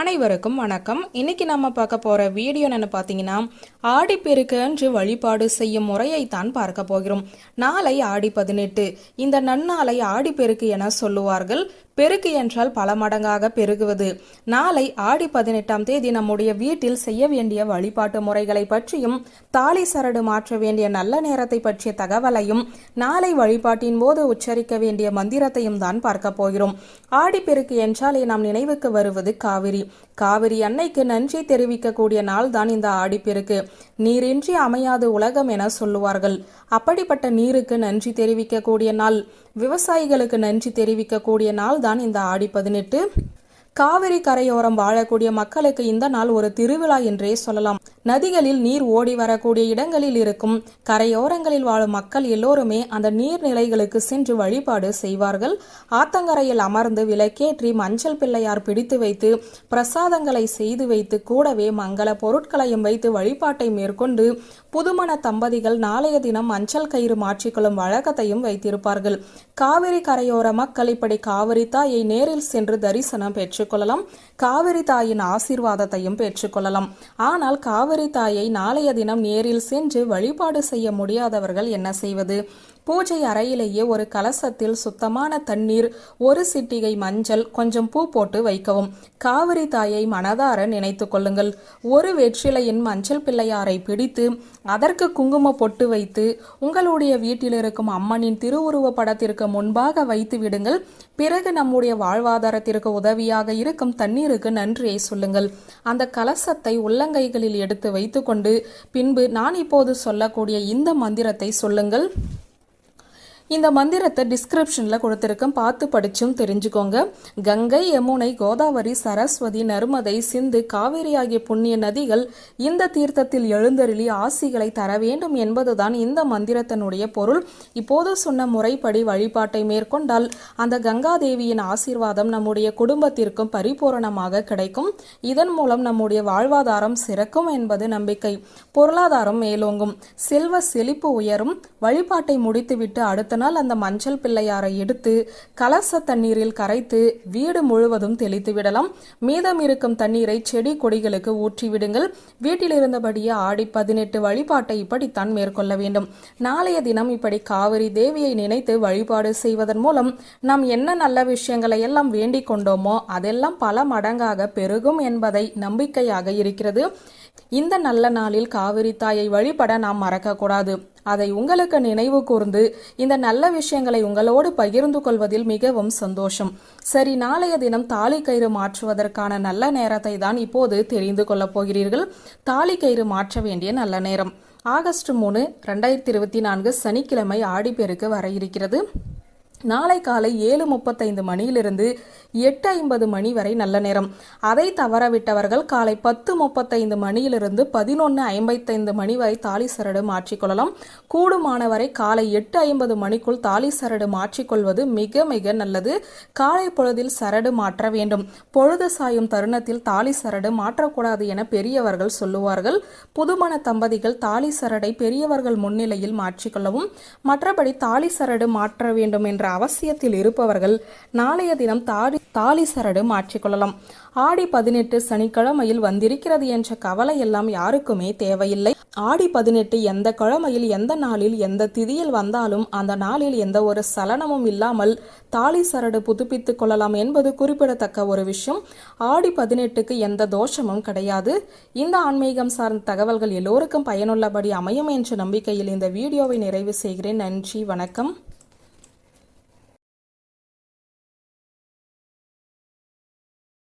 அனைவருக்கும் வணக்கம். இன்னைக்கு நம்ம பார்க்க போற வீடியோ என்னென்னு பார்த்தீங்கன்னா ஆடிப்பெருக்கு என்று வழிபாடு செய்யும் முறையை தான் பார்க்க போகிறோம். நாளை ஆடி பதினெட்டு. இந்த நன்னாளை ஆடிப்பெருக்கு என சொல்லுவார்கள். பெருக்கு என்றால் பல மடங்காக பெருகுவது. நாளை ஆடி பதினெட்டாம் தேதி நம்முடைய வீட்டில் செய்ய வேண்டிய வழிபாட்டு முறைகளை பற்றியும் தாலி சரடு மாற்ற வேண்டிய நல்ல நேரத்தை பற்றிய தகவலையும் நாளை வழிபாட்டின் போது உச்சரிக்க வேண்டிய மந்திரத்தையும் தான் பார்க்க போகிறோம். ஆடிப்பெருக்கு என்றாலே நாம் நினைவுக்கு வருவது காவிரி. காவிரி அன்னைக்கு நன்றி தெரிவிக்கக்கூடிய நாள் தான் இந்த ஆடிப்பெருக்கு. நீரின்றி அமையாது உலகம் என சொல்லுவார்கள். அப்படிப்பட்ட நீருக்கு நன்றி தெரிவிக்கக்கூடிய நாள். விவசாயிகளுக்கு நன்றி தெரிவிக்கக்கூடிய நாள் தான் இந்த ஆடி பதினெட்டு. காவிரி கரையோரம் வாழக்கூடிய மக்களுக்கு இந்த நாள் ஒரு திருவிழா என்றே சொல்லலாம். நதிகளில் நீர் ஓடி வரக்கூடிய இடங்களில் இருக்கும் கரையோரங்களில் வாழும் மக்கள் எல்லோருமே அந்த நீர்நிலைகளுக்கு சென்று வழிபாடு செய்வார்கள். ஆத்தங்கரையில் அமர்ந்து விளக்கேற்றி மஞ்சள் பிள்ளையார் பிடித்து வைத்து பிரசாதங்களை செய்து வைத்து கூடவே மங்கள பொருட்களையும் வைத்து வழிபாட்டை மேற்கொண்டு புதுமண தம்பதிகள் நாளைய தினம் மஞ்சள் கயிறு மாற்றிக்கொள்ளும் வழக்கத்தையும் வைத்திருப்பார்கள். காவிரி கரையோர மக்கள் இப்படி காவிரி தாயை நேரில் சென்று தரிசனம் பெற்று பெற்றுக்கொள்ளலாம். காவிரி தாயின் ஆசீர்வாதத்தையும் பெற்றுக்கொள்ளலாம். ஆனால் காவிரி தாயை நாளைய தினம் நேரில் சென்று வழிபாடு செய்ய முடியாதவர்கள் என்ன செய்வது? பூஜை அறையிலேயே ஒரு கலசத்தில் சுத்தமான தண்ணீர் ஒரு சிட்டிகை மஞ்சள் கொஞ்சம் பூ போட்டு வைக்கவும். காவிரி தாயை மனதார நினைத்து கொள்ளுங்கள். ஒரு வெற்றிலையின் மஞ்சள் பிள்ளையாரை பிடித்து அதற்கு குங்கும பொட்டு வைத்து உங்களுடைய வீட்டில் இருக்கும் அம்மனின் திருவுருவ படத்திற்கு முன்பாக வைத்து விடுங்கள். பிறகு நம்முடைய வாழ்வாதாரத்திற்கு உதவியாக இருக்கும் தண்ணீருக்கு நன்றியை சொல்லுங்கள். அந்த கலசத்தை உள்ளங்கைகளில் எடுத்து வைத்துக்கொண்டு பின்பு நான் இப்போது சொல்லக்கூடிய இந்த மந்திரத்தை சொல்லுங்கள். இந்த மந்திரத்தை டிஸ்கிரிப்ஷனில் கொடுத்துருக்கேன். பார்த்து படிச்சும் தெரிஞ்சுக்கோங்க. கங்கை யமுனை கோதாவரி சரஸ்வதி நர்மதை சிந்து காவேரி ஆகிய புண்ணிய நதிகள் இந்த தீர்த்தத்தில் எழுந்தருளி ஆசிகளை தர வேண்டும் என்பதுதான் இந்த மந்திரத்தினுடைய பொருள். இப்போது சொன்ன முறைப்படி வழிபாட்டை மேற்கொண்டால் அந்த கங்காதேவியின் ஆசீர்வாதம் நம்முடைய குடும்பத்திற்கும் பரிபூரணமாக கிடைக்கும். இதன் மூலம் நம்முடைய வாழ்வாதாரம் சிறக்கும் என்பது நம்பிக்கை. பொருளாதாரம் மேலோங்கும். செல்வ செழிப்பு உயரும். வழிபாட்டை முடித்துவிட்டு அடுத்த நாள் அந்த மஞ்சள் பிள்ளையாரை எடுத்து கலச தண்ணீரில் கரைத்து வீடு முழுவதும் தெளித்து விடலாம். மீதம் இருக்கும் தண்ணீரை செடி கொடிகளுக்கு ஊற்றிவிடுங்கள் வீட்டில் இருந்தபடியே ஆடி பதினெட்டு வழிபாட்டை இப்படித்தான் மேற்கொள்ள வேண்டும். நாளைய தினம் இப்படி காவிரி தேவியை நினைத்து வழிபாடு செய்வதன் மூலம் நாம் என்ன நல்ல விஷயங்களை எல்லாம் வேண்டிக் கொண்டோமோ அதெல்லாம் பல மடங்காக பெருகும் என்பதை நம்பிக்கையாக இருக்கிறது. இந்த நல்ல நாளில் காவிரி தாயை வழிபட நாம் மறக்கக்கூடாது. அதை உங்களுக்கு நினைவு கூர்ந்து இந்த நல்ல விஷயங்களை உங்களோடு பகிர்ந்து கொள்வதில் மிகவும் சந்தோஷம். சரி நாளைய தினம் தாலி கயிறு மாற்றுவதற்கான நல்ல நேரத்தை தான் இப்போது தெரிந்து கொள்ளப் போகிறீர்கள். தாலி கயிறு மாற்ற வேண்டிய நல்ல நேரம். ஆகஸ்ட் மூணு ரெண்டாயிரத்தி இருபத்தி நான்கு சனிக்கிழமை ஆடிப்பெருக்கு வர இருக்கிறது. நாளை காலை ஏழு முப்பத்தைந்து மணியிலிருந்து எட்டு ஐம்பது மணி வரை நல்ல நேரம். அதை தவறவிட்டவர்கள் காலை பத்து முப்பத்தைந்து மணியிலிருந்து பதினொன்று ஐம்பத்தைந்து மணி வரை தாலி சரடு மாற்றிக்கொள்ளலாம் கூடுமானவரை காலை எட்டு ஐம்பது மணிக்குள் தாலி சரடு மாற்றிக்கொள்வது மிக மிக நல்லது. காலை பொழுதில் சரடு மாற்ற வேண்டும். பொழுது சாயும் தருணத்தில் தாலி சரடு மாற்றக்கூடாது என பெரியவர்கள் சொல்லுவார்கள். புதுமண தம்பதிகள் தாலி சரடை பெரியவர்கள் முன்னிலையில் மாற்றிக்கொள்ளவும் மற்றபடி தாலி சரடு மாற்ற வேண்டும் என்ற அவசியத்தில் இருப்பவர்கள் நாளைய தினம் தாடி தாலி சரடு மாற்றிக்கொள்ளலாம் ஆடி பதினெட்டு சனிக்கிழமையில் வந்திருக்கிறது என்ற கவலை எல்லாம் யாருக்குமே தேவையில்லை. ஆடி பதினெட்டு எந்த கிழமையில் எந்த நாளில் எந்த திதியில் வந்தாலும் அந்த நாளில் எந்த ஒரு சலனமும் இல்லாமல் தாலி சரடு புதுப்பித்துக் கொள்ளலாம் என்பது குறிப்பிடத்தக்க ஒரு விஷயம். ஆடி பதினெட்டுக்கு எந்த தோஷமும் கிடையாது. இந்த ஆன்மீகம் சார்ந்த தகவல்கள் எல்லோருக்கும் பயனுள்ளபடி அமையும் என்ற நம்பிக்கையில் இந்த வீடியோவை நிறைவு செய்கிறேன். நன்றி வணக்கம்.